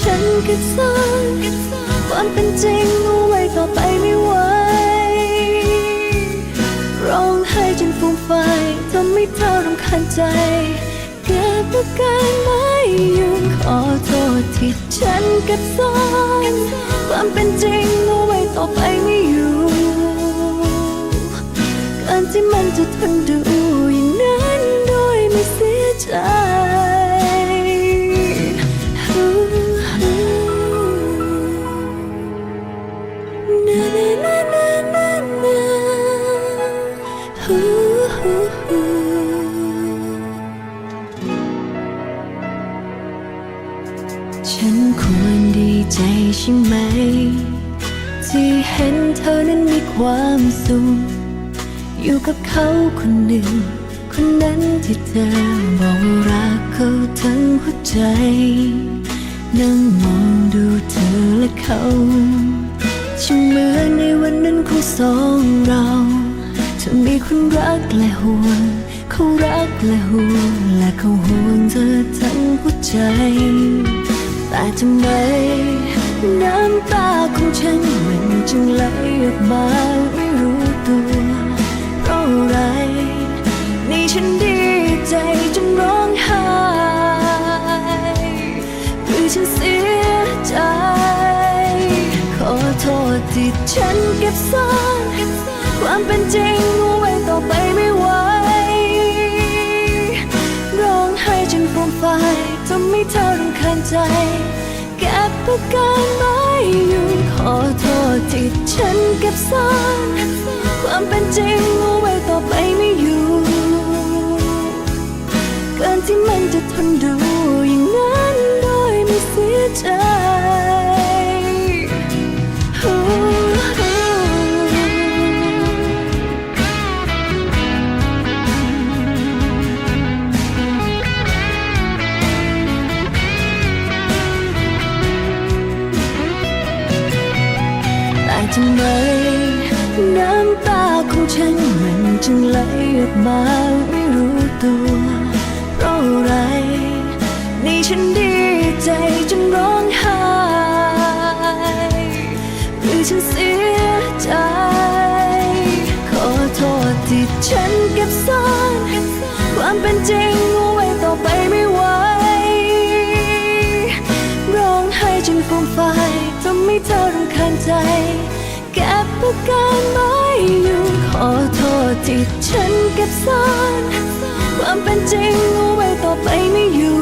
ฉันก็บซ่อนความเป็นจริงเอาไว้ต่อไปไม่ไหวร้องไห้จนฟูมไฟทำให้เธอรำคาญใจ เก็บอาการไม่อยู่ขอโทษที่ฉันก็บซ่อนความเป็นจริงเอาไว้ต่อไปไม่อยู่การที่มันจะทนดู ช่ไหม ที่เห็นเธอนั้นมีความสุขอยู่กับเขาคนหนึ่ง คนนั้นที่เธอบอกว่ารักเขาทั้งหัวใจ นั่งมองดูเธอและเขาช่างเหมือนในวันนั้นของสองเราเธอมีคนรักและห่วงเขารักและห่วงและเขาห่วงเธอทั้งหัวใจ แต่ทำไม น้ำตาของฉันมันจึงไหลออกมาไม่รู้ตัวเพราะอะไรนี่ฉันดีใจจนร้องไห้หรือฉันเสียใจ ขอโทษที่ฉันเก็บซ่อนความเป็นจริงไว้ต่อไปไม่ไหวร้องไห้จนฟูมไฟายทำให้เธอรำคาญใจ ก็บอาการไม่อยู่ขอโทษที่ฉันเก็บซ่อนความเป็นจริงเอาไว้ต่อไปไม่อยู่ เกินที่มันจะทนดูอย่างนั้นโดยไม่เสียใจ ทำไมน้ำตาของฉันมันจึงไหลออกมาไม่รู้ตัวเพราะอะไรนี่ฉันดีใจจนร้องไห้หรือฉันเสียใจ ขอโทษที่ฉันเก็บซ่อนความเป็นจริง เก็บอาการไม่อยู่ขอโทษที่ฉันเก็บซ่อนความเป็นจริงเอาไว้ต่อไปไม่อยู่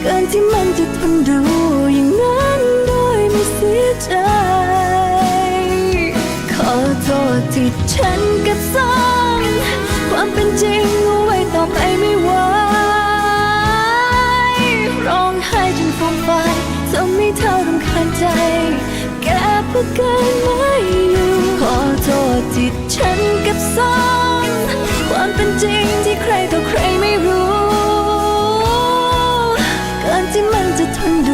เกินที่มันจะทนดูอย่างนั้นโดยไม่เสียใจ ขอโทษที่ฉันเก็บซ่อนความเป็นจริงเอาไว้ต่อไปไม่ไหว จริงที่ใครต่อใครไม่รู้เกินที่มันจะทนดู